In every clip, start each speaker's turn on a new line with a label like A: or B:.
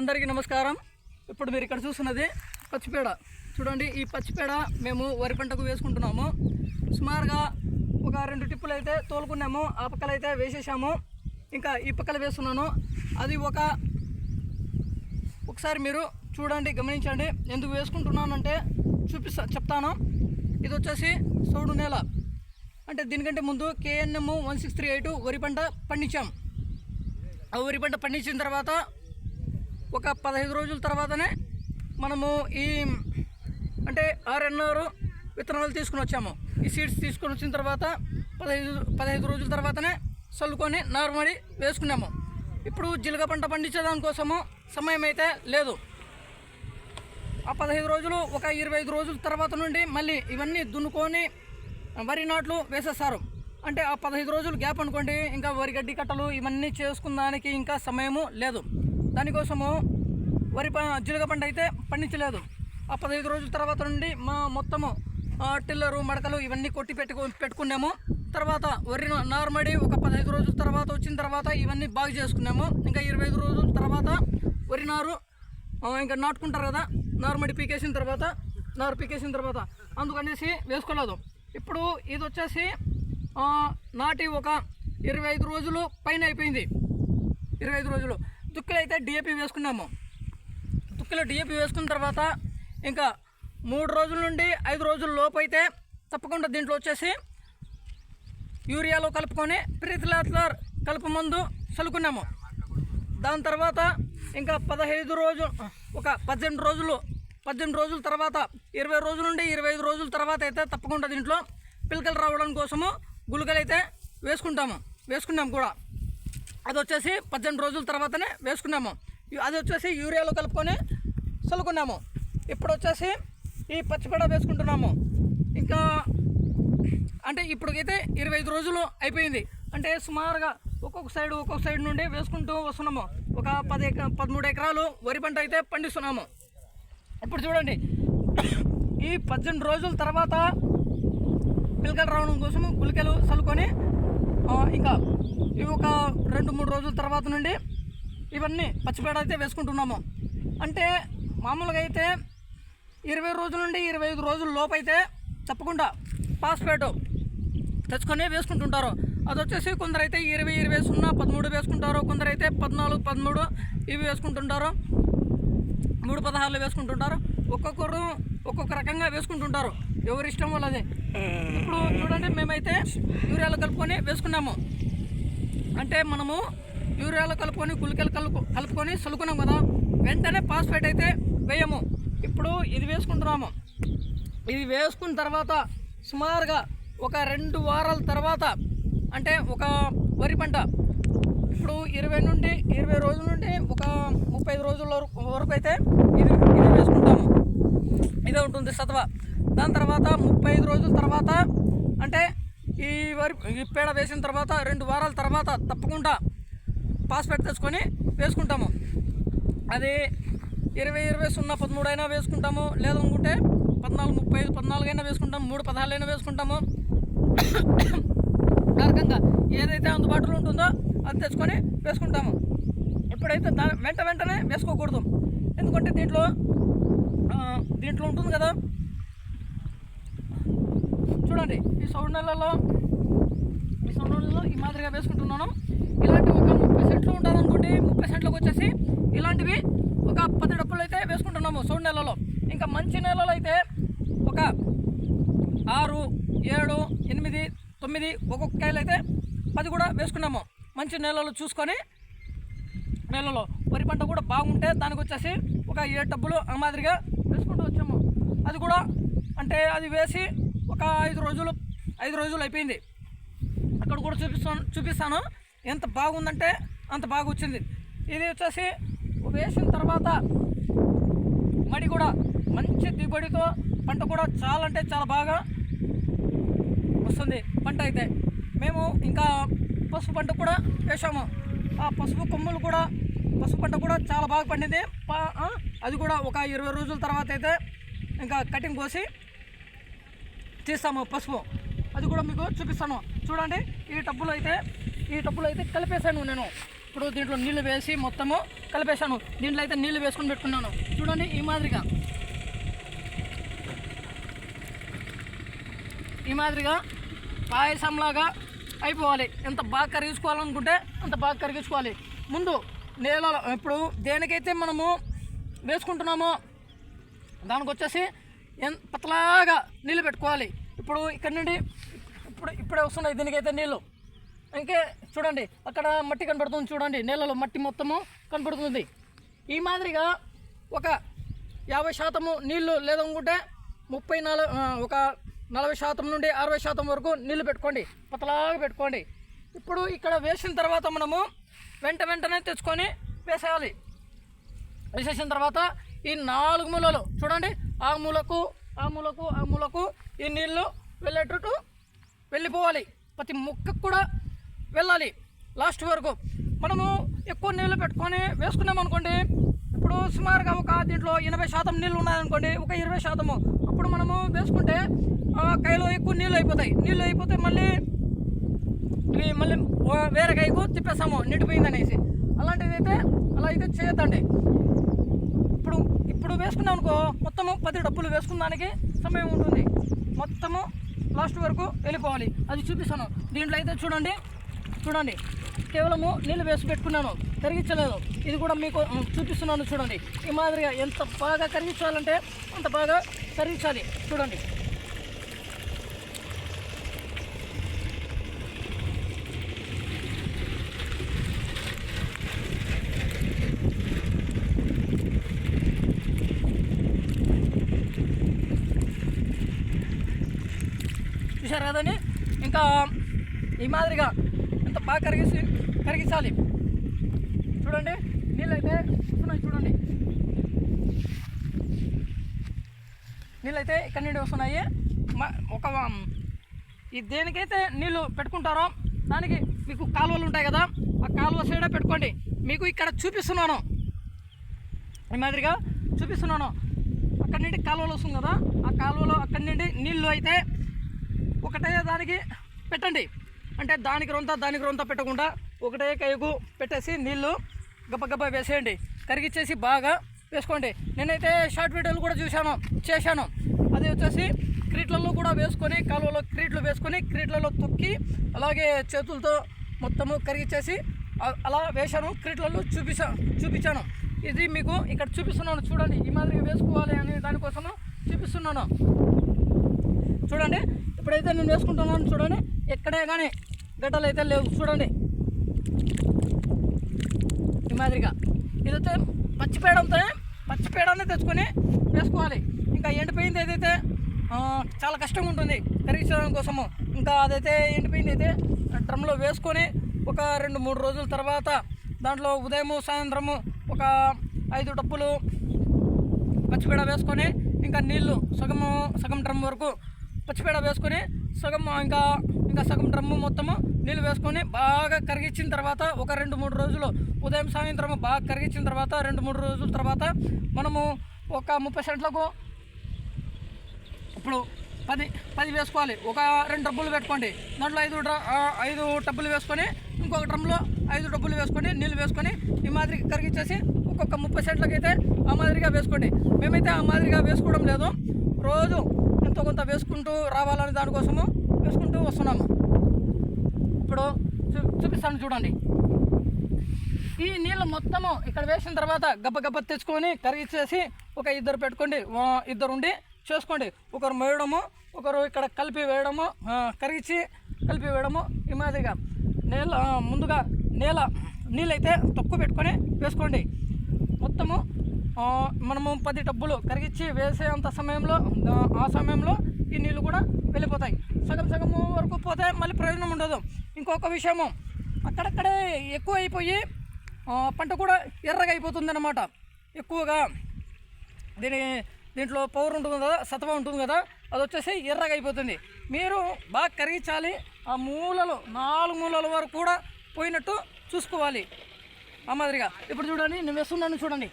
A: అందరికీ నమస్కారం. ఇప్పుడు మీరు ఇక్కడ చూస్తున్నది పచ్చిపేడ. చూడండి ఈ పచ్చిపేడ మేము వరి పంటకు వేసుకుంటున్నాము. సుమారుగా ఒక రెండు టిప్పులు అయితే తోలుకున్నాము ఆ పక్కల అయితే వేసేసాము. ఇంకా ఈ పక్కల వేస్తున్నాను. అది ఒక ఒకసారి మీరు చూడండి గమనించండి. ఎందుకు వేసుకుంటున్నానంటే చూపిస్తా చెప్తాను. ఇది వచ్చేసి సౌడు నేల. అంటే దీనికంటే ముందు KNM one six three eight వరి పంట పండించాం. వరి పంట పండించిన తర్వాత ఒక పదహైదు రోజుల తర్వాతనే మనము ఈ అంటే ఆర్ఎన్ఆర్ విత్తనాలు తీసుకుని వచ్చాము. ఈ సీడ్స్ తీసుకొని వచ్చిన తర్వాత పదహైదు పదహైదు రోజుల తర్వాతనే చల్లుకొని నార్మడి వేసుకున్నాము. ఇప్పుడు జీలక పంట పండించేదానికోసము సమయం అయితే లేదు. ఆ పదహైదు రోజులు ఒక ఇరవై ఐదు రోజుల తర్వాత నుండి మళ్ళీ ఇవన్నీ దున్నుకొని వరి నాట్లు వేసేస్తారు. అంటే ఆ పదహైదు రోజులు గ్యాప్ అనుకోండి ఇంకా వరి గడ్డి కట్టలు ఇవన్నీ చేసుకున్నానికి ఇంకా సమయము లేదు. దానికోసము వరి ప జీలక పంట అయితే పండించలేదు. ఆ పదహైదు రోజుల తర్వాత నుండి మా మొత్తము టిల్లరు మడకలు ఇవన్నీ కొట్టి పెట్టుకు పెట్టుకున్నాము. తర్వాత వరి నార్మడి ఒక పదహైదు రోజుల తర్వాత వచ్చిన తర్వాత ఇవన్నీ బాగు చేసుకున్నాము. ఇంకా ఇరవై ఐదు రోజుల తర్వాత వరి నారు ఇంకా నాటుకుంటారు కదా నార్మడి పీకేసిన తర్వాత నారు పీకేసిన తర్వాత అందుకనేసి వేసుకోలేదు. ఇప్పుడు ఇది వచ్చేసి నాటి ఒక ఇరవై ఐదు రోజులు పైన అయిపోయింది. ఇరవై ఐదు రోజులు. దుక్కులు అయితే డిఏపి వేసుకున్నాము. దుక్కులో డిఏపి వేసుకున్న తర్వాత ఇంకా మూడు రోజుల నుండి ఐదు రోజుల లోపు అయితే తప్పకుండా దీంట్లో వచ్చేసి యూరియాలో కలుపుకొని ప్రీతిలాత్లర్ కలుపు మందు చల్లుకున్నాము. దాని తర్వాత ఇంకా పదహైదు రోజులు ఒక పద్దెనిమిది రోజులు పద్దెనిమిది రోజుల తర్వాత ఇరవై రోజుల నుండి ఇరవై ఐదు రోజుల తర్వాత అయితే తప్పకుండా దీంట్లో పిలకలు రావడం కోసము గుళికలు అయితే వేసుకుంటాము. వేసుకున్నాము కూడా. అది వచ్చేసి పద్దెనిమిది రోజుల తర్వాతనే వేసుకున్నాము. అది వచ్చేసి యూరియాలో కలుపుకొని చల్లుకున్నాము. ఇప్పుడు వచ్చేసి ఈ పచ్చిపడ వేసుకుంటున్నాము. ఇంకా అంటే ఇప్పటికైతే ఇరవై ఐదు రోజులు అయిపోయింది. అంటే సుమారుగా ఒక్కొక్క సైడ్ ఒక్కొక్క సైడ్ నుండి వేసుకుంటూ వస్తున్నాము. ఒక పది ఎక పదమూడు ఎకరాలు వరి పంట అయితే పండిస్తున్నాము. ఇప్పుడు చూడండి. ఈ పద్దెనిమిది రోజుల తర్వాత పిలకలు రావడం కోసం గుళికలు చల్లుకొని ఇంకా ఇవి ఒక రెండు మూడు రోజుల తర్వాత నుండి ఇవన్నీ పచ్చిపేడ అయితే వేసుకుంటున్నాము. అంటే మామూలుగా అయితే ఇరవై రోజుల నుండి ఇరవై ఐదు రోజుల లోపు అయితే తప్పకుండా పాస్పేటు తెచ్చుకొని వేసుకుంటుంటారు. అది వచ్చేసి కొందరైతే ఇరవై ఇరవై సున్నా పదమూడు వేసుకుంటారు. కొందరైతే పద్నాలుగు పదమూడు ఇవి వేసుకుంటుంటారు. మూడు పదహారులు వేసుకుంటుంటారు. ఒక్కొక్కరు ఒక్కొక్క రకంగా వేసుకుంటుంటారు. ఎవరి ఇష్టం వాళ్ళది. ఇప్పుడు చూడండి మేమైతే యూరియాలో కలుపుకొని వేసుకున్నాము. అంటే మనము యూరియాలో కలుపుకొని గుళికలు కలుపు కలుపుకొని చల్లుకున్నాం కదా వెంటనే పాస్పేట్ అయితే వేయము. ఇప్పుడు ఇది వేసుకుంటున్నాము. ఇది వేసుకున్న తర్వాత సుమారుగా ఒక రెండు వారాల తర్వాత అంటే ఒక వరి పంట. ఇప్పుడు ఇరవై నుండి ఇరవై రోజుల నుండి ఒక ముప్పై రోజుల వరకు వరకు అయితే ఉంది సత్వ దాని తర్వాత ముప్పై ఐదు రోజుల తర్వాత అంటే ఈ వరి ఈ పేడ వేసిన తర్వాత రెండు వారాల తర్వాత తప్పకుండా పాస్పేట్ తెచ్చుకొని వేసుకుంటాము. అది ఇరవై ఇరవై సున్నా పదమూడు అయినా వేసుకుంటాము. లేదనుకుంటే పద్నాలుగు ముప్పై ఐదు పద్నాలుగు అయినా వేసుకుంటాము. మూడు పదహారు అయినా వేసుకుంటాము. ఆ రకంగా ఏదైతే అందుబాటులో ఉంటుందో అది తెచ్చుకొని వేసుకుంటాము. ఇప్పుడైతే దా వెంట వెంటనే వేసుకోకూడదు. ఎందుకంటే దీంట్లో దీంట్లో ఉంటుంది కదా? చూడండి ఈ సౌండ్ నెలలో ఈ సౌండ్ నెలలో ఈ మాదిరిగా వేసుకుంటున్నాను. ఇలాంటి ఒక ముప్పై సెంట్లు ఉంటుంది అనుకోండి ముప్పై సెంట్లకు వచ్చేసి ఇలాంటివి ఒక పది డబ్బులు అయితే వేసుకుంటున్నాము సౌండ్ నెలలో ఇంకా మంచి నెలలో అయితే ఒక ఆరు ఏడు ఎనిమిది తొమ్మిది ఒక్కొక్క కాయలు అయితే పది కూడా వేసుకున్నాము మంచి నెలలు చూసుకొని నెలలో వరి పంట కూడా బాగుంటే దానికి వచ్చేసి ఒక ఏడు డబ్బులు ఆ మాదిరిగా వేసుకుంటూ వచ్చాము. అది కూడా అంటే అది వేసి ఒక ఐదు రోజులు ఐదు రోజులు అయిపోయింది. అక్కడ కూడా చూపిస్తాను చూపిస్తాను. ఎంత బాగుందంటే అంత బాగా వచ్చింది. ఇది వచ్చేసి వేసిన తర్వాత మడి కూడా మంచి దిగుబడితో పంట కూడా చాలా అంటే చాలా బాగా వస్తుంది పంట అయితే. మేము ఇంకా పసుపు పంట కూడా వేసాము. ఆ పసుపు కొమ్ములు కూడా పసుపు పంట కూడా చాలా బాగా పండింది. పా- అది కూడా ఒక ఇరవై రోజుల తర్వాత అయితే ఇంకా కటింగ్ కోసి తీస్తాము పసుపు. అది కూడా మీకు చూపిస్తాను. చూడండి ఈ టబ్బులో అయితే ఈ టబ్బులో అయితే కలిపేసాను నేను. ఇప్పుడు దీంట్లో నీళ్ళు వేసి మొత్తము కలిపేశాను. దీంట్లో అయితే నీళ్ళు వేసుకొని పెట్టుకున్నాను. చూడండి ఈ మాదిరిగా. ఈ మాదిరిగా పాయసంలాగా అయిపోవాలి. ఎంత బాగా కరిగించుకోవాలనుకుంటే అంత బాగా కరిగించుకోవాలి. ముందు నేలలో ఇప్పుడు దేనికైతే మనము వేసుకుంటున్నామో దానికి వచ్చేసి పతలాగా నీళ్ళు పెట్టుకోవాలి. ఇప్పుడు ఇక్కడ నుండి ఇప్పుడు ఇప్పుడే వస్తున్నాయి దీనికైతే నీళ్ళు. ఇంకే చూడండి అక్కడ మట్టి కనబడుతుంది చూడండి నీళ్ళలో మట్టి మొత్తము కనబడుతుంది ఈ మాదిరిగా ఒక యాభై శాతము నీళ్ళు లేదనుకుంటే ముప్పై నాలుగు ఒక నలభై శాతం నుండి అరవై శాతం వరకు నీళ్ళు పెట్టుకోండి. పతలాగా పెట్టుకోండి. ఇప్పుడు ఇక్కడ వేసిన తర్వాత మనము వెంట వెంటనే తెచ్చుకొని వేసేయాలి. వేసేసిన తర్వాత ఈ నాలుగు మూలలు చూడండి ఆ మూలకు ఆ మూలకు ఆ మూలకు ఈ నీళ్ళు వెళ్ళేటట్టు వెళ్ళిపోవాలి. ప్రతి ముక్కకు కూడా వెళ్ళాలి లాస్ట్ వరకు. మనము ఎక్కువ నీళ్ళు పెట్టుకొని వేసుకున్నాం అనుకోండి ఇప్పుడు సుమారుగా ఒక దీంట్లో ఎనభై శాతం నీళ్ళు ఉన్నాయనుకోండి ఒక ఇరవై శాతము. అప్పుడు మనము వేసుకుంటే కైలో ఎక్కువ నీళ్ళు అయిపోతాయి. నీళ్ళు అయిపోతే మళ్ళీ ఇవి మళ్ళీ వేరే కైకు తిప్పేస్తాము నిండిపోయింది అనేసి అలాంటిది అయితే అలా అయితే చేయొద్దండి. ఇప్పుడు ఇప్పుడు వేసుకున్నాం అనుకో మొత్తము పది డబ్బులు వేసుకున్నానికి సమయం ఉంటుంది. మొత్తము లాస్ట్ వరకు వెళ్ళిపోవాలి. అది చూపిస్తాను. దీంట్లో అయితే చూడండి చూడండి. కేవలము నీళ్ళు వేసి పెట్టుకున్నాను. కరిగించలేదు. ఇది కూడా మీకు చూపిస్తున్నాను చూడండి. ఈ మాదిరిగా ఎంత బాగా కరిగించాలంటే అంత బాగా కరిగించాలి. చూడండి. చూశారు ఇంకా ఈ మాదిరిగా ఎంత బాగా కరిగిసి కరిగించాలి. చూడండి నీళ్ళైతే వస్తున్నాయి చూడండి. నీళ్ళైతే ఇక్కడ నుండి వస్తున్నాయి. ఒక ఈ దేనికైతే నీళ్ళు పెట్టుకుంటారో దానికి మీకు కాలువలు ఉంటాయి కదా ఆ కాలువ సైడే పెట్టుకోండి. మీకు ఇక్కడ చూపిస్తున్నాను. ఈ మాదిరిగా చూపిస్తున్నాను. అక్కడి నుండి కాలువలు వస్తుంది కదా ఆ కాలువలో అక్కడి నుండి నీళ్ళు అయితే ఒకటే దానికి పెట్టండి. అంటే దానికి రొంత దానికి రొంత పెట్టకుండా ఒకటే కైకు పెట్టేసి నీళ్ళు గబగబ వేసేయండి. కరిగిచ్చేసి బాగా వేసుకోండి. నేనైతే షార్ట్ వీడియోలు కూడా చూశాను చేశాను. అది వచ్చేసి క్రీట్లలో కూడా వేసుకొని కాలువలో క్రీట్లు వేసుకొని క్రీట్లలో తొక్కి అలాగే చేతులతో మొత్తము కరిగిచ్చేసి అలా వేశాను. క్రీట్లలో చూపించా చూపించాను. ఇది మీకు ఇక్కడ చూపిస్తున్నాను. చూడండి ఈ మాదిరిగా వేసుకోవాలి అనే దానికోసము చూపిస్తున్నాను. చూడండి ఇప్పుడైతే నేను వేసుకుంటున్నాను చూడండి. ఎక్కడే కానీ గడ్డలు అయితే లేవు. చూడండి. ఈ మాదిరిగా. ఇదైతే పచ్చిపేడంతో పచ్చిపేడాన్ని తెచ్చుకొని వేసుకోవాలి. ఇంకా ఎండిపోయింది ఏదైతే చాలా కష్టంగా ఉంటుంది కరిగించడం కోసము. ఇంకా అదైతే ఎండిపోయింది అయితే డ్రమ్లో వేసుకొని ఒక రెండు మూడు రోజుల తర్వాత దాంట్లో ఉదయము సాయంత్రము ఒక ఐదు డప్పులు పచ్చిపేడ వేసుకొని ఇంకా నీళ్ళు సగము సగం డ్రమ్ వరకు పచ్చిపేడ వేసుకొని సగం ఇంకా ఇంకా సగం డ్రమ్ము మొత్తము నీళ్ళు వేసుకొని బాగా కరిగించిన తర్వాత ఒక రెండు మూడు రోజులు ఉదయం సాయంత్రం బాగా కరిగించిన తర్వాత రెండు మూడు రోజుల తర్వాత మనము ఒక ముప్పై సెంట్లకు ఇప్పుడు పది పది వేసుకోవాలి. ఒక రెండు డబ్బులు పెట్టుకోండి. దాంట్లో ఐదు డ్ర- ఐదు డబ్బులు వేసుకొని ఇంకొక డ్రమ్లో ఐదు డబ్బులు వేసుకొని నీళ్ళు వేసుకొని ఈ మాదిరి కరిగించేసి ఒక్కొక్క ముప్పై సెంట్లకైతే అయితే ఆ మాదిరిగా వేసుకోండి. మేమైతే ఆ మాదిరిగా వేసుకోవడం లేదు. రోజు ఎంతో కొంత వేసుకుంటూ రావాలని దానికోసము వేసుకుంటూ వస్తున్నాము. ఇప్పుడు చూ చూపిస్తాను చూడండి. ఈ నీళ్ళు మొత్తము ఇక్కడ వేసిన తర్వాత గబ్బ గబ్బ తెచ్చుకొని కరిగిచ్చేసి ఒక ఇద్దరు పెట్టుకోండి. ఇద్దరు ఉండి చేసుకోండి. ఒకరు మోయడము ఒకరు ఇక్కడ కలిపి వేయడము కరిగించి కలిపి వేయడము ఈ మాదిరిగా. నేల ముందుగా నేల నీళ్ళైతే తక్కువ పెట్టుకొని వేసుకోండి. మొత్తము మనము పది డబ్బులు కరిగించి వేసేంత సమయంలో ఆ, సమయంలో ఈ నీళ్ళు కూడా వెళ్ళిపోతాయి. సగం సగం వరకు పోతే మళ్ళీ ప్రయోజనం ఉండదు. ఇంకొక విషయము అక్కడక్కడే ఎక్కువ అయిపోయి పంట కూడా ఎర్రగా అయిపోతుంది అనమాట ఎక్కువగా దీని దీంట్లో పవర్ ఉంటుంది కదా సత్వ ఉంటుంది కదా అది వచ్చేసి ఎర్రగా అయిపోతుంది. మీరు బాగా కరిగించాలి. ఆ మూలలు నాలుగు మూలల వరకు కూడా పోయినట్టు చూసుకోవాలి. ఆ మాదిరిగా. ఇప్పుడు చూడండి నేను వేస్తున్నాను చూడండి.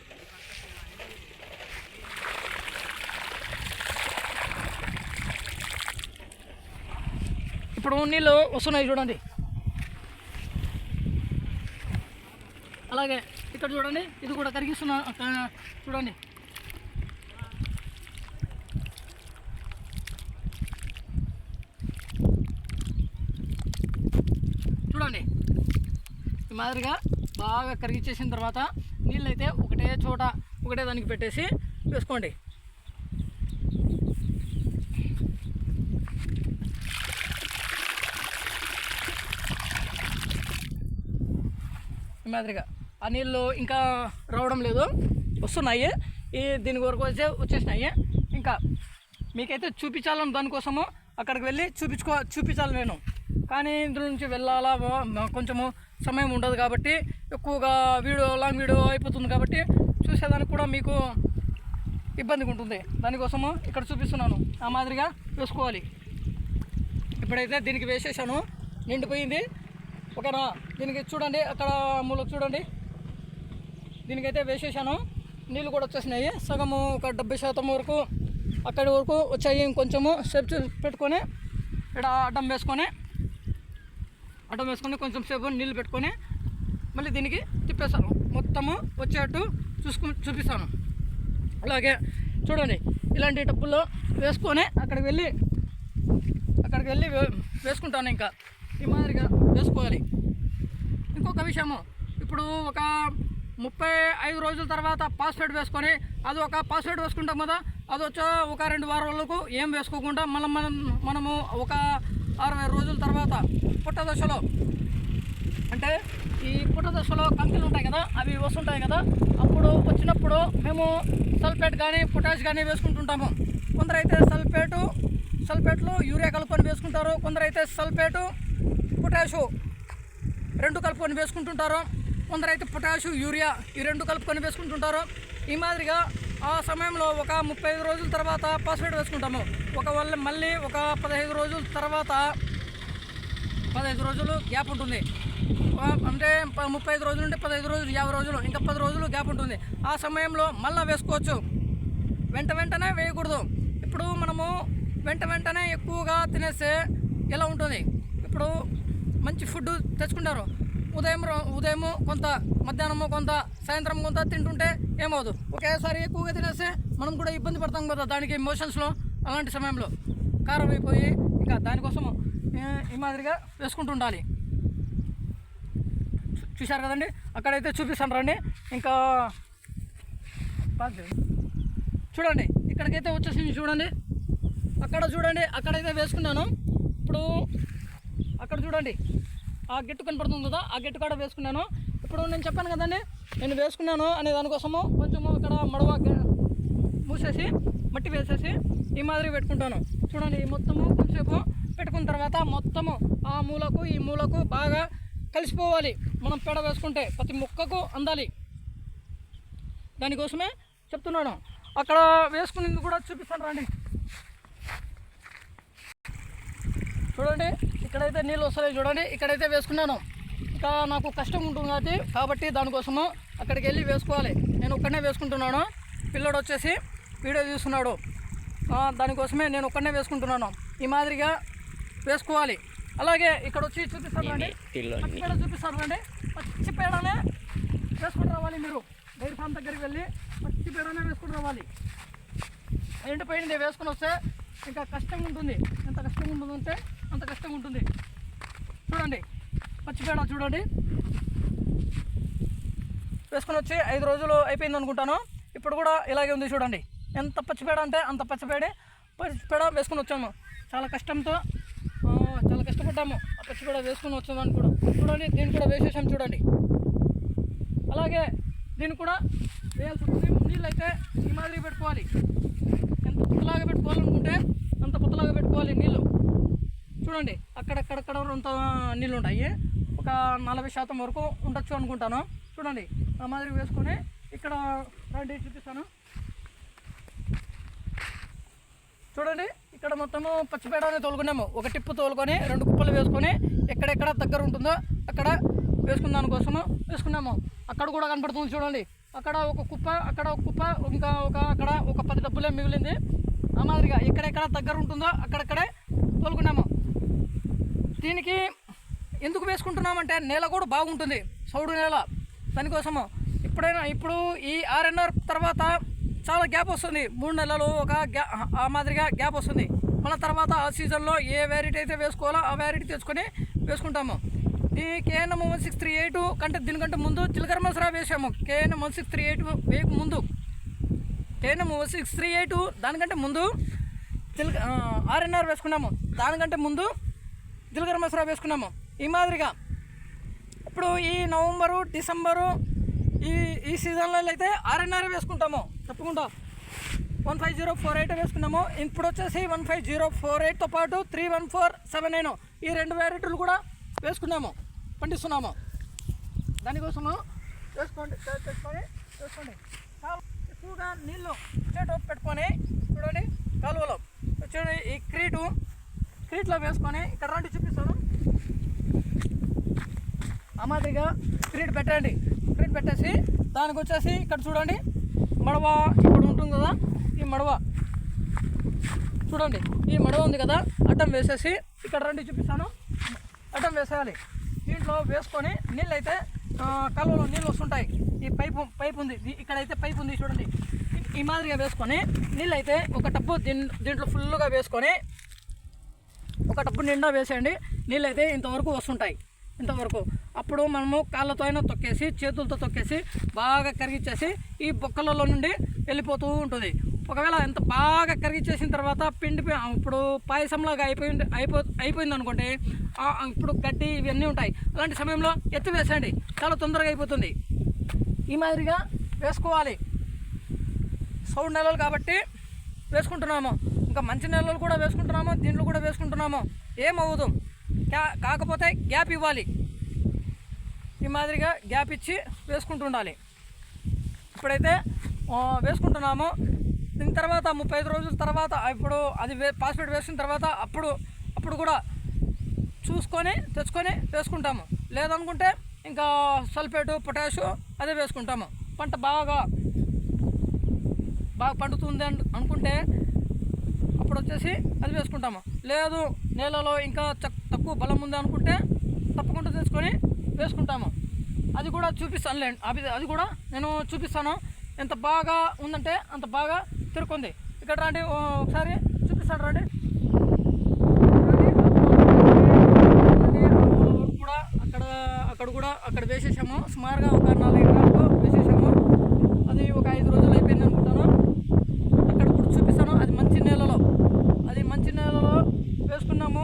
A: ఇప్పుడు నీళ్ళు వస్తున్నాయి చూడండి. అలాగే ఇక్కడ చూడండి ఇది కూడా కరిగిస్తున్నా చూడండి. చూడండి ఈ మాదిరిగా బాగా కరిగిచ్చేసిన తర్వాత నీళ్ళైతే ఒకటే చోట ఒకటే దానికి పెట్టేసి వేసుకోండి. మాదిరిగా. ఆ నీళ్ళు ఇంకా రావడం లేదు. వస్తున్నాయి. ఈ దీని వరకు వచ్చే వచ్చేసినాయి. ఇంకా మీకైతే చూపించాలని దానికోసము. అక్కడికి వెళ్ళి చూపించుకో చూపించాలి నేను. కానీ ఇందులో నుంచి వెళ్ళాలా? కొంచెము సమయం ఉండదు కాబట్టి ఎక్కువగా వీడియో లాంగ్ వీడియో అయిపోతుంది కాబట్టి చూసేదానికి కూడా మీకు ఇబ్బందిగా ఉంటుంది. దానికోసము ఇక్కడ చూపిస్తున్నాను. ఆ మాదిరిగా వేసుకోవాలి. ఇప్పుడైతే దీనికి వేసేసాను. నిండిపోయింది. ఓకేనా? దీనికి చూడండి అక్కడ మూలకు చూడండి. దీనికైతే వేసేసాను. నీళ్ళు కూడా వచ్చేసినాయి. సగము ఒక డెబ్బై శాతం వరకు అక్కడి వరకు వచ్చాయి. ఇంకొంచెము సేపు పెట్టుకొని ఇక్కడ అడ్డం వేసుకొని అడ్డం వేసుకొని కొంచెం సేపు నీళ్ళు పెట్టుకొని మళ్ళీ దీనికి తిప్పేస్తాను మొత్తము వచ్చేటట్టు చూసుకు చూపిస్తాను. అలాగే చూడండి ఇలాంటి డబ్బుల్లో వేసుకొని అక్కడికి వెళ్ళి అక్కడికి వెళ్ళి వేసుకుంటాను ఇంకా. ఈ మాదిరిగా వేసుకోవాలి ఇంకొక విషయము ఇప్పుడు ఒక ముప్పై ఐదు రోజుల తర్వాత పాస్వర్డ్ వేసుకొని అది ఒక పాస్వర్డ్ వేసుకుంటాం కదా అది వచ్చా ఒక రెండు వారాలకు ఏం వేసుకోకుండా మళ్ళీ మనం మనము ఒక అరవై రోజుల తర్వాత పుట్టదశలో అంటే ఈ పుట్టదశలో దశలో ఉంటాయి కదా అవి వస్తుంటాయి కదా అప్పుడు వచ్చినప్పుడు మేము సల్ఫేట్ కానీ పొటాష్ కానీ వేసుకుంటుంటాము. కొందరైతే సల్ఫేటు సల్ఫేట్లు యూరియా కలుపుకొని వేసుకుంటారు కొందరైతే సల్ఫేటు పొటాషు. రెండు కలుపుకొని వేసుకుంటుంటారు. కొందరైతే పొటాషు యూరియా ఈ రెండు కలుపుకొని వేసుకుంటుంటారు. ఈ మాదిరిగా ఆ సమయంలో ఒక ముప్పై ఐదు రోజుల తర్వాత పాస్వర్డ్ వేసుకుంటాము. ఒక వల్ల మళ్ళీ ఒక పదహైదు రోజుల తర్వాత పదహైదు రోజులు గ్యాప్ ఉంటుంది. అంటే ముప్పై ఐదు రోజులు నుండి పదహైదు రోజులు యాభై రోజులు ఇంకా పది రోజులు గ్యాప్ ఉంటుంది. ఆ సమయంలో మళ్ళీ వేసుకోవచ్చు. వెంట వెంటనే వేయకూడదు. ఇప్పుడు మనము వెంట వెంటనే ఎక్కువగా తినేస్తే ఎలా ఉంటుంది? ఇప్పుడు మంచి ఫుడ్ తెచ్చుకుంటారు. ఉదయం రో- ఉదయము కొంత మధ్యాహ్నము కొంత సాయంత్రం కొంత తింటుంటే ఏమవుదు ఒకేసారి ఎక్కువగా తినేస్తే మనం కూడా ఇబ్బంది పడతాం కదా దానికి ఎమోషన్స్లో అలాంటి సమయంలో. కారం అయిపోయి ఇంకా దానికోసము ఈ మాదిరిగా వేసుకుంటుండాలి చూశారు కదండి? అక్కడైతే చూపిస్తాను రండి. ఇంకా చూడండి ఇక్కడికైతే వచ్చేసింది చూడండి. అక్కడ చూడండి అక్కడైతే వేసుకున్నాను. ఇప్పుడు చూడండి. ఆ గెట్టు కనపడుతుంది కదా ఆ గెట్టు కాడ వేసుకున్నాను. ఇప్పుడు నేను చెప్పాను కదండి నేను వేసుకున్నాను అనే దానికోసము కొంచెము ఇక్కడ మడవ మూసేసి మట్టి వేసేసి ఈ మాదిరి పెట్టుకుంటాను. చూడండి ఈ మొత్తము కొంచెంసేపు పెట్టుకున్న తర్వాత మొత్తము ఆ మూలకు ఈ మూలకు బాగా కలిసిపోవాలి. మనం పేడ వేసుకుంటే ప్రతి ముక్కకు అందాలి. దానికోసమే చెప్తున్నాను. అక్కడ వేసుకునేది కూడా చూపిస్తాను రండి. చూడండి ఇక్కడైతే నీళ్ళు వస్తాయి చూడండి ఇక్కడైతే వేసుకున్నాను. ఇంకా నాకు కష్టం ఉంటుంది కాబట్టి కాబట్టి దానికోసము అక్కడికి వెళ్ళి వేసుకోవాలి. నేను ఒక్కడనే వేసుకుంటున్నాను. పిల్లడు వచ్చేసి వీడియో తీస్తున్నాడు. ఆ, దానికోసమే నేను ఒక్కడనే వేసుకుంటున్నాను. ఈ మాదిరిగా వేసుకోవాలి. అలాగే ఇక్కడ వచ్చి చూపిస్తాను రండి పచ్చిపేడ చూపిస్తాను రండి పచ్చి పేడనే వేసుకుని రావాలి మీరు. డైరీ ఫామ్ దగ్గరికి వెళ్ళి పచ్చి పేడనే వేసుకుని రావాలి. ఎండిపోయింది వేసుకుని వస్తే ఇంకా కష్టం ఉంటుంది. ఎంత కష్టం ఉంటుందంటే అంత కష్టంగా ఉంటుంది. చూడండి పచ్చిపేడ చూడండి. వేసుకొని వచ్చి ఐదు రోజులు అయిపోయింది అనుకుంటాను. ఇప్పుడు కూడా ఇలాగే ఉంది చూడండి. ఎంత పచ్చిపేడ అంటే అంత పచ్చిపేడే. పచ్చిపేడ వేసుకొని వచ్చాము. చాలా కష్టంతో చాలా కష్టపడ్డాము. ఆ పచ్చిపేడ వేసుకొని వచ్చామని కూడా. చూడండి దీన్ని కూడా వేసేసాం చూడండి. అలాగే దీన్ని కూడా వేయాల్సి ఉంటుంది. నీళ్ళు అయితే ఈ మాదిరి పెట్టుకోవాలి. ఎంత పుత్తలాగా పెట్టుకోవాలనుకుంటే అంత పుత్తలాగా పెట్టుకోవాలి నీళ్ళు. చూడండి అక్కడక్కడక్కడ అంత నీళ్ళు ఉంటాయి ఒక నలభై శాతం వరకు ఉండొచ్చు అనుకుంటాను. చూడండి ఆ మాదిరి వేసుకొని ఇక్కడ రండి చూపిస్తాను. చూడండి ఇక్కడ మొత్తము పచ్చిపేడని తోలుకున్నాము. ఒక టిప్పు తోలుకొని రెండు కుప్పలు వేసుకొని ఎక్కడెక్కడ దగ్గర ఉంటుందో అక్కడ వేసుకున్న దానికోసము వేసుకున్నాము. అక్కడ కూడా కనపడుతుంది చూడండి. అక్కడ ఒక కుప్ప అక్కడ ఒక కుప్ప ఇంకా ఒక అక్కడ ఒక పది డబ్బులే మిగిలింది. ఆ మాదిరిగా ఎక్కడెక్కడ దగ్గర ఉంటుందో అక్కడక్కడే తోలుకున్నాము. దీనికి ఎందుకు వేసుకుంటున్నామంటే నేల కూడా బాగుంటుంది. సౌడు నేల దానికోసము ఇప్పుడైనా ఇప్పుడు ఈ ఆర్ఎన్ఆర్ తర్వాత చాలా గ్యాప్ వస్తుంది. మూడు నెలలు ఒక గ్యా ఆ మాదిరిగా గ్యాప్ వస్తుంది. మళ్ళీ తర్వాత ఆ సీజన్లో ఏ వెరైటీ అయితే వేసుకోవాలో ఆ వెరైటీ తెచ్చుకొని వేసుకుంటాము. ఈ KNM one six three eight కంటే దీనికంటే ముందు చిలకర మసరా వేసాము. KNM one six three eight వేయక ముందు. KNM one six three eight దానికంటే ముందు చిలక ఆర్ఎన్ఆర్ వేసుకున్నాము. దానికంటే ముందు జీలకర్ర మసరా వేసుకున్నాము. ఈ మాదిరిగా. ఇప్పుడు ఈ నవంబరు డిసెంబరు ఈ ఈ సీజన్లో అయితే ఆర్ఎన్ఆర్ వేసుకుంటాము. తప్పకుండా one five zero four eight వేసుకున్నాము. ఇప్పుడు వచ్చేసి వన్ ఫైవ్ జీరో ఫోర్ ఎయిట్తో పాటు three one four seven nine ఈ రెండు వెరైటీలు కూడా వేసుకున్నాము. పండిస్తున్నాము. దానికోసము వేసుకోండి తె- తెచ్చుకొని వేసుకోండి ఎక్కువగా నీళ్ళు చెట్టు పెట్టుకొని చూడండి కాలువలో. చూడండి ఈ క్రీటు క్రీట్లో వేసుకొని ఇక్కడ రండి చూపిస్తాను. ఆ మాదిరిగా పెట్టండి. క్రీట్ పెట్టేసి దానికి వచ్చేసి ఇక్కడ చూడండి మడవ ఇప్పుడు ఉంటుంది కదా ఈ మడవ. చూడండి ఈ మడవ ఉంది కదా అడ్డం వేసేసి ఇక్కడ రండి చూపిస్తాను. అడ్డం వేసేయాలి. దీంట్లో వేసుకొని నీళ్ళు అయితే ఆ, కాలువలో నీళ్ళు వస్తుంటాయి. ఈ పైపు పైపు ఉంది ఇక్కడైతే పైపు ఉంది చూడండి. ఈ- మాదిరిగా వేసుకొని నీళ్ళు అయితే ఒక టబ్బు దీంట్లో ఫుల్గా వేసుకొని ఒక టబ్బు నిండా వేసేయండి. నీళ్ళు అయితే ఇంతవరకు వస్తుంటాయి. ఇంతవరకు. అప్పుడు మనము కాళ్ళతో అయినా తొక్కేసి చేతులతో తొక్కేసి బాగా కరిగిచ్చేసి ఈ బొక్కలలో నుండి వెళ్ళిపోతూ ఉంటుంది. ఒకవేళ ఎంత బాగా కరిగిచ్చేసిన తర్వాత పిండి ఇప్పుడు పాయసంలాగా అయిపోయింది అయిపో అయిపోయింది అనుకోండి ఇప్పుడు గడ్డి ఇవన్నీ ఉంటాయి. అలాంటి సమయంలో ఎత్తి వేసేయండి. చాలా తొందరగా అయిపోతుంది. ఈ మాదిరిగా వేసుకోవాలి. సౌండ్ నెలలు కాబట్టి వేసుకుంటున్నాము. ఇంకా మంచి నెలలు కూడా వేసుకుంటున్నాము దీంట్లో కూడా వేసుకుంటున్నాము ఏమవ్వదు. కాకపోతే గ్యాప్ ఇవ్వాలి. ఈ మాదిరిగా గ్యాప్ ఇచ్చి వేసుకుంటూ ఉండాలి ఇప్పుడైతే వేసుకుంటున్నాము. దీని తర్వాత ముప్పై ఐదు రోజుల తర్వాత ఇప్పుడు అది వే పాస్వర్డ్ వేసిన తర్వాత అప్పుడు అప్పుడు కూడా చూసుకొని తెచ్చుకొని వేసుకుంటాము. లేదనుకుంటే ఇంకా సల్ఫేటు పొటాషు అదే వేసుకుంటాము. పంట బాగా బాగా పండుతుంది అనుకుంటే అప్పుడు వచ్చేసి అది వేసుకుంటాము. లేదు నేలలో ఇంకా తక్కువ బలం ఉంది అనుకుంటే తప్పకుండా తీసుకొని వేసుకుంటాము. అది కూడా చూపిస్తానులేండి అది అది కూడా నేను చూపిస్తాను. ఎంత బాగా ఉందంటే అంత బాగా తిరుక్కుంది. ఇక్కడ రండి ఒకసారి చూపిస్తాను రండి. రండి, కూడా అక్కడ అక్కడ కూడా అక్కడ వేసేసాము. సుమారుగా ఒక నాలుగు ఎకరాలకు వేసేసాము అది ఒక ఐదు రోజులు అయిపోయింది అనుకుంటాను అక్కడ కూడా చూపిస్తాను అది మంచి నేలలో అది మంచి నేలలో వేసుకున్నాము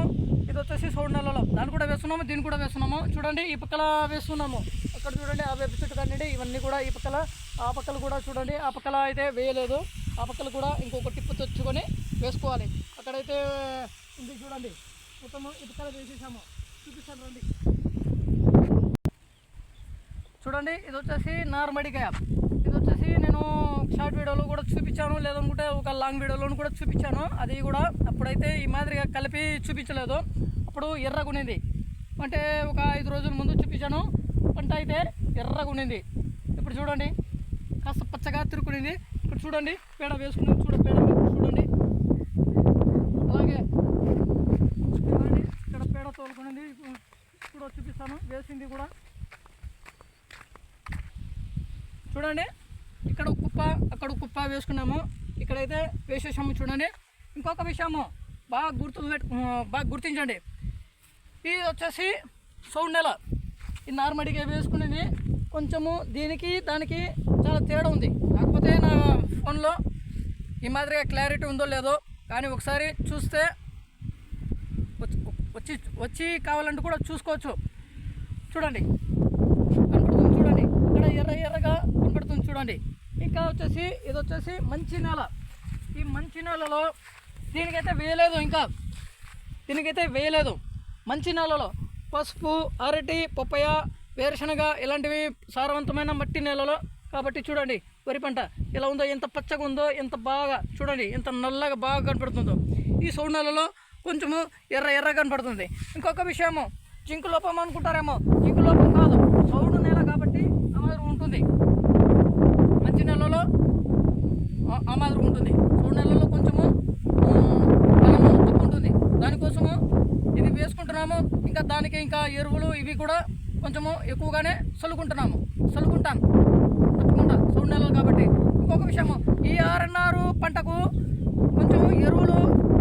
A: ఇది వచ్చేసి సౌండ్ నేలలో దాన్ని కూడా వేస్తున్నాము దీన్ని కూడా వేస్తున్నాము చూడండి ఈ పక్కల వేస్తున్నాము. అక్కడ చూడండి ఆ వేప చెట్టు కానివ్వండి ఇవన్నీ కూడా ఈ పక్కల ఆ పక్కలు కూడా చూడండి ఆ పక్కల అయితే వేయలేదు. ఆ పక్కలు కూడా ఇంకొక టిప్పు తెచ్చుకొని వేసుకోవాలి. అక్కడైతే ఉంది చూడండి మొత్తం ఈ పక్కల వేసేసాము. చూపిస్తాను రండి. చూడండి ఇది వచ్చేసి నార్మడికాయ ఇది వచ్చేసి నేను షార్ట్ వీడియోలో కూడా చూపించాను లేదనుకుంటే ఒక లాంగ్ వీడియోలో కూడా చూపించాను. అది కూడా అప్పుడైతే ఈ మాదిరిగా కలిపి చూపించలేదు. అప్పుడు ఎర్రగునేది అంటే ఒక ఐదు రోజుల ముందు చూపించాను. పంట అయితే ఎర్రగా ఉన్నింది ఇప్పుడు చూడండి కాస్త పచ్చగా తిరుక్కునింది. ఇప్పుడు చూడండి పేడ వేసుకుని చూడ పేడ చూడండి. అలాగే చూడండి ఇక్కడ పేడ తోలుకునింది. ఇప్పుడు చూపిస్తాను వేసింది కూడా. చూడండి ఇక్కడ కుప్ప అక్కడ కుప్ప వేసుకున్నాము. ఇక్కడైతే వేసేసాము చూడండి. ఇంకొక విషయము బాగా గుర్తు బాగా గుర్తించండి. ఇది వచ్చేసి సౌండ్ నెల ఈ నార్మడిగా వేసుకునేది కొంచెము దీనికి దానికి చాలా తేడా ఉంది. కాకపోతే నా ఫోన్లో ఈ మాదిరిగా క్లారిటీ ఉందో లేదో కానీ ఒకసారి చూస్తే వచ్చి వచ్చి వచ్చి కావాలంటే కూడా చూసుకోవచ్చు. చూడండి. కనపడుతుంది చూడండి. ఇక్కడ ఎర్ర ఎర్రగా కనపడుతుంది చూడండి. ఇంకా వచ్చేసి ఇది వచ్చేసి మంచి నేల. ఈ మంచి నేలలో దీనికైతే వేయలేదు ఇంకా. దీనికైతే వేయలేదు. మంచి నేలలో పసుపు అరటి పప్పయ వేరుశనగ ఇలాంటివి సారవంతమైన మట్టి నేలలో. కాబట్టి చూడండి వరి పంట ఎలా ఉందో ఎంత పచ్చగా ఉందో ఎంత బాగా చూడండి ఎంత నల్లగా బాగా కనపడుతుందో. ఈ సౌండ్ నేలలో కొంచెము ఎర్ర ఎర్ర కనపడుతుంది. ఇంకొక విషయము జింకు లోపం అనుకుంటారేమో. జింకు లోపం కాదు సౌండ్ నేల కాబట్టి అమాదిరి ఉంటుంది. మంచి నెలలో అమాదిరి ఆ మాదిరి ఉంటుంది సౌండ్ నెలలో కొంచెము ఆ, బలము తక్కువ ఉంటుంది దానికోసము చల్లుకుంటున్నాము ఇంకా దానికి ఇంకా ఎరువులు ఇవి కూడా కొంచెము ఎక్కువగానే చల్లుకుంటున్నాము చల్లుకుంటాం తప్పకుండా. సౌండ్ నెలలు కాబట్టి. ఇంకొక విషయము. ఈ ఆర్ఎన్ఆర్ పంటకు కొంచెం ఎరువులు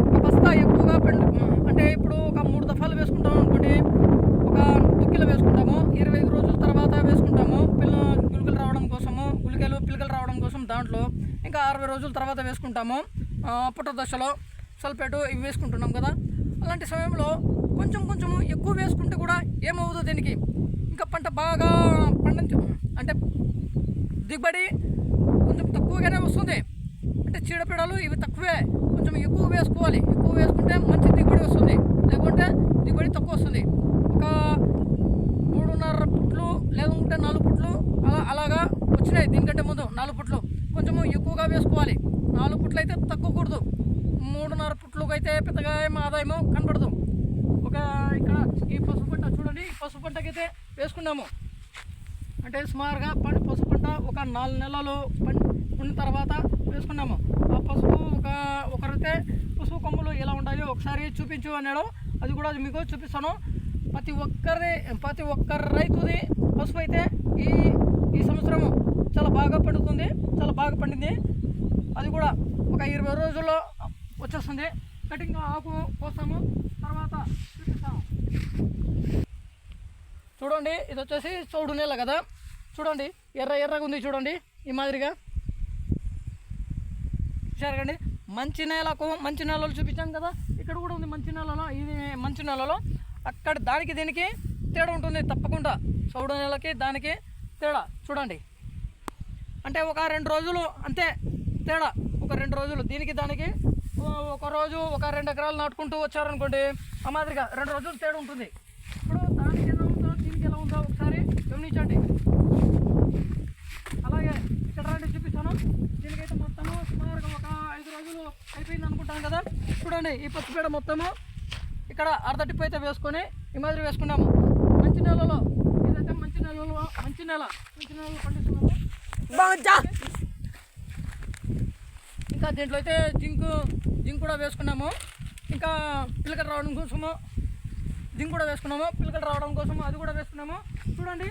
A: ఒక బస్తా ఎక్కువగా అంటే ఇప్పుడు ఒక మూడు దఫాలు వేసుకుంటాం అనుకోండి. ఒక దుక్కిలో వేసుకుంటాము. ఇరవై ఐదు రోజుల తర్వాత వేసుకుంటాము. పిల్ల గుళికలు రావడం కోసము గుళికలు పిల్లకలు రావడం కోసం దాంట్లో ఇంకా అరవై రోజుల తర్వాత వేసుకుంటాము. పుట్ట దశలో సల్ఫేటు ఇవి వేసుకుంటున్నాం కదా. అలాంటి సమయంలో కొంచెం కొంచెం ఎక్కువ వేసుకుంటే కూడా ఏమవుతుంది దీనికి. ఇంకా పంట బాగా పండించ అంటే దిగుబడి కొంచెం తక్కువగానే వస్తుంది. అంటే చీడపీడలు ఇవి తక్కువే. కొంచెం ఎక్కువ వేసుకోవాలి. ఎక్కువ వేసుకుంటే మంచి దిగుబడి వస్తుంది. లేకుంటే దిగుబడి తక్కువ వస్తుంది. ఒక మూడున్నర పుట్లు లేకుంటే నాలుగు పుట్లు అలా అలాగా వచ్చినాయి దీనికంటే ముందు నాలుగు పుట్లు. కొంచెం ఎక్కువగా వేసుకోవాలి. నాలుగు పుట్లు అయితే తక్కువ కూడదు మూడున్నర పుట్లకు అయితే పెద్దగా ఏం ఆదాయము కనపడదు. ఒక ఇక్కడ ఈ పసుపు పంట చూడండి ఈ పసుపు పంటకైతే వేసుకున్నాము. అంటే సుమారుగా పంట పసుపు పంట ఒక నాలుగు నెలలు ఉన్న తర్వాత వేసుకున్నాము. ఆ పసుపు ఒక ఒకరైతే పసుపు కొమ్ములు ఎలా ఉంటాయో ఒకసారి చూపించు అన్నాడు. అది కూడా మీకు చూపిస్తాను. ప్రతి ఒక్కరి ప్రతి ఒక్కరి రైతుది పసుపు అయితే ఈ ఈ సంవత్సరము చాలా బాగా పండుతుంది చాలా బాగా పండింది. అది కూడా ఒక ఇరవై రోజుల్లో వచ్చేస్తుంది. కటింగ్ ఆకు కోస్తాము. తర్వాత చూడండి ఇది వచ్చేసి చౌడు నేల కదా? చూడండి ఎర్ర ఎర్రగా ఉంది చూడండి ఈ మాదిరిగా. చూసారండి మంచి నేలకు మంచి నేలలు చూపించాం కదా? ఇక్కడ కూడా ఉంది మంచి నేలలో ఇది మంచి నేలలో. అక్కడ దానికి దీనికి తేడా ఉంటుంది తప్పకుండా. చౌడు నేలకి దానికి తేడా చూడండి. అంటే ఒక రెండు రోజులు అంతే తేడా. ఒక రెండు రోజులు దీనికి దానికి ఒక రోజు ఒక రెండు ఎకరాలు నాటుకుంటూ వచ్చారనుకోండి ఆ మాదిరిగా రెండు రోజులు తేడా ఉంటుంది. ఇప్పుడు దానికి ఎలా ఉందో దీనికి ఎలా ఉందో ఒకసారి గమనించండి. అలాగే ఇక్కడ రండి చూపిస్తాను. దీనికైతే మొత్తము సుమారుగా ఒక ఐదు రోజులు అయిపోయింది అనుకుంటాను కదా. చూడండి ఈ పచ్చిపేడ మొత్తము ఇక్కడ అర్ధ టిప్ అయితే వేసుకొని ఈ మాదిరి వేసుకున్నాము. మంచి నెలలో ఇదైతే మంచి నెలలో మంచి నెల మంచి నెలలో పండిస్తున్నాము. ఇంకా దీంట్లో అయితే జింక్ జింక్ కూడా వేసుకున్నాము. ఇంకా పిల్లకలు రావడం కోసము జింక్ కూడా వేసుకున్నాము. పిల్లకలు రావడం కోసం అది కూడా వేసుకున్నాము. చూడండి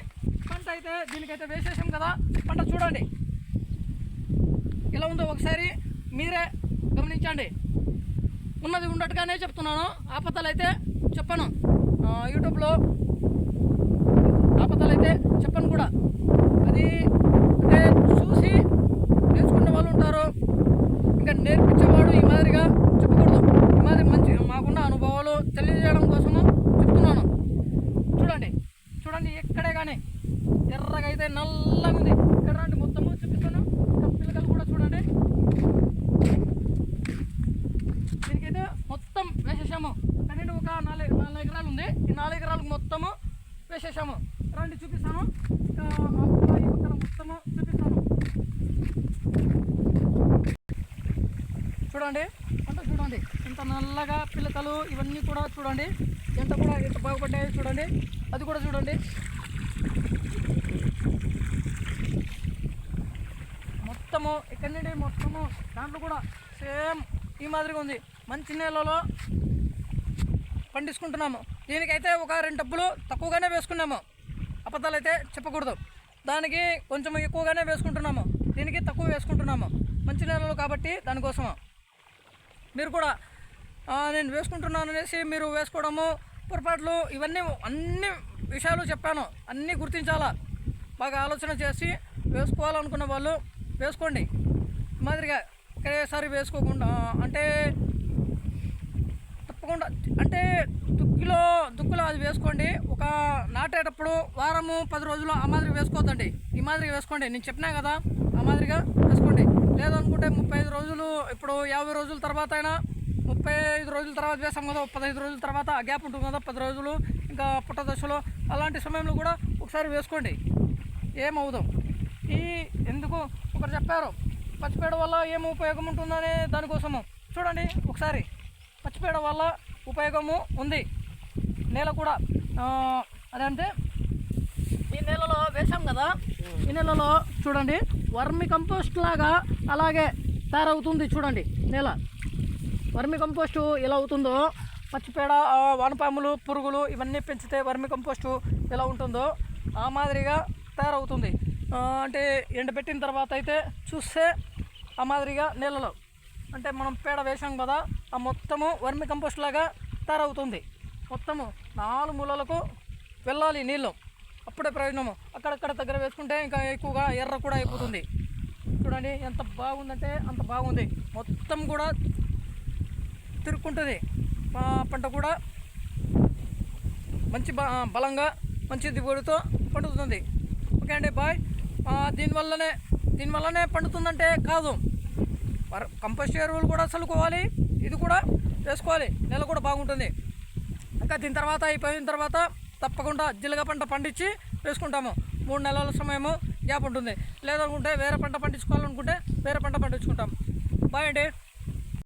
A: పంట అయితే దీనికైతే వేసేసాం కదా. పంట చూడండి. ఎలా ఉందో ఒకసారి మీరే గమనించండి. ఉన్నది ఉండట్టుగానే చెప్తున్నాను. ఆపదలు అయితే చెప్పను. యూట్యూబ్లో ఆపదలు అయితే చెప్పను కూడా. అది అంటే చూసి నేర్చుకునే వాళ్ళు ఉంటారు ఇంకా నేర్పించేవాడు ఈ మాదిరిగా చెప్పకూడదు. ఈ మాదిరి మంచి మాకున్న అనుభవాలు తెలియజేయడం కోసము చెప్తున్నాను. చూడండి చూడండి ఎక్కడే కానీ ఎర్రగా అయితే నల్లగా ఉంది ఇక్కడ రండి మొత్తము చూపిస్తాను ఇంకా పిల్లకలు కూడా చూడండి దీనికైతే మొత్తం వేసేసాము పన్నెండు ఒక నాలుగు నాలుగు ఎకరాలు ఉంది ఈ నాలుగు ఎకరాలకు మొత్తము వేసేసాము రండి చూపిస్తాను ఇంకా ఆ ఈ పక్కన మొత్తము చూపిస్తాను చూడండి పంట చూడండి ఎంత నల్లగా పిల్లకలు ఇవన్నీ కూడా చూడండి. ఎంత కూడా ఎంత బాగుపడ్డాయో చూడండి. అది కూడా చూడండి. మొత్తము ఇక్కడ నుండి మొత్తము? దాంట్లో కూడా సేమ్ ఈ మాదిరిగా ఉంది. మంచి నేలలో పండించుకుంటున్నాము. దీనికైతే ఒక రెండు డబ్బులు తక్కువగానే వేసుకున్నాము. అబద్ధాలు అయితే చెప్పకూడదు. దానికి కొంచెం ఎక్కువగానే వేసుకుంటున్నాము. దీనికి తక్కువ వేసుకుంటున్నాము. మంచి నేలలు కాబట్టి దానికోసము. మీరు కూడా నేను వేసుకుంటున్నాను అనేసి మీరు వేసుకోవడము పొరపాట్లు ఇవన్నీ అన్ని విషయాలు చెప్పాను. అన్నీ గుర్తించాలా? బాగా ఆలోచన చేసి వేసుకోవాలనుకున్న వాళ్ళు వేసుకోండి. మాదిరిగా ఒకేసారి వేసుకోకుండా అంటే తప్పకుండా అంటే దుక్కిలో దుక్కులో అది వేసుకోండి. ఒక నాటేటప్పుడు వారము పది రోజులు ఆ మాదిరి వేసుకోవద్దండి. ఈ మాదిరిగా వేసుకోండి. నేను చెప్పినా కదా ఆ మాదిరిగా వేసుకోండి. లేదనుకుంటే ముప్పై ఐదు రోజులు ఇప్పుడు యాభై రోజుల తర్వాత అయినా ముప్పై ఐదు రోజుల తర్వాత వేసాం కదా పదహైదు రోజుల తర్వాత గ్యాప్ ఉంటుంది కదా పది రోజులు ఇంకా పుట్ట దశలో అలాంటి సమయంలో కూడా ఒకసారి వేసుకోండి. ఏమవుదాం ఈ ఎందుకు ఒకరు చెప్పారు పచ్చిపేడ వల్ల ఏం ఉపయోగం ఉంటుందనే దానికోసము. చూడండి ఒకసారి. పచ్చిపేడ వల్ల ఉపయోగము ఉంది. నేల కూడా అదంటే ఈ నెలలో వేసాం కదా ఈ నెలలో చూడండి వర్మి కంపోస్ట్ లాగా అలాగే తయారవుతుంది చూడండి నేల. వర్మి కంపోస్టు ఎలా అవుతుందో పచ్చిపేడ వానపాములు పురుగులు ఇవన్నీ పెంచితే వర్మి కంపోస్టు ఎలా ఉంటుందో ఆ మాదిరిగా తయారవుతుంది. అంటే ఎండబెట్టిన తర్వాత అయితే చూస్తే ఆ మాదిరిగా నీళ్ళలో అంటే మనం పేడ వేసాం కదా ఆ మొత్తము వర్మి కంపోస్ట్ లాగా తయారవుతుంది. మొత్తము నాలుగు మూలలకు వెళ్ళాలి నీళ్ళు. అప్పుడే ప్రయోజనము. అక్కడక్కడ దగ్గర వేసుకుంటే ఇంకా ఎక్కువగా ఎర్ర కూడా అయిపోతుంది. చూడండి ఎంత బాగుందంటే అంత బాగుంది. మొత్తం కూడా తిరుక్కుంటుంది. పంట కూడా మంచి బలంగా మంచి దిగుబడితో పండుతుంది. ఓకే అండి బాయ్. దీనివల్లనే దీనివల్లనే పండుతుందంటే కాదు. కంపోస్ట్ ఎరువులు కూడా చల్లుకోవాలి. ఇది కూడా వేసుకోవాలి. నెల కూడా బాగుంటుంది. ఇంకా దీని తర్వాత అయిపోయిన తర్వాత తప్పకుండా జిలుగ పంట పండించి వేసుకుంటాము. మూడు నెలల సమయము గ్యాప్ ఉంటుంది. లేదనుకుంటే వేరే పంట పండించుకోవాలనుకుంటే వేరే పంట పండించుకుంటాం బాయ్ అండి.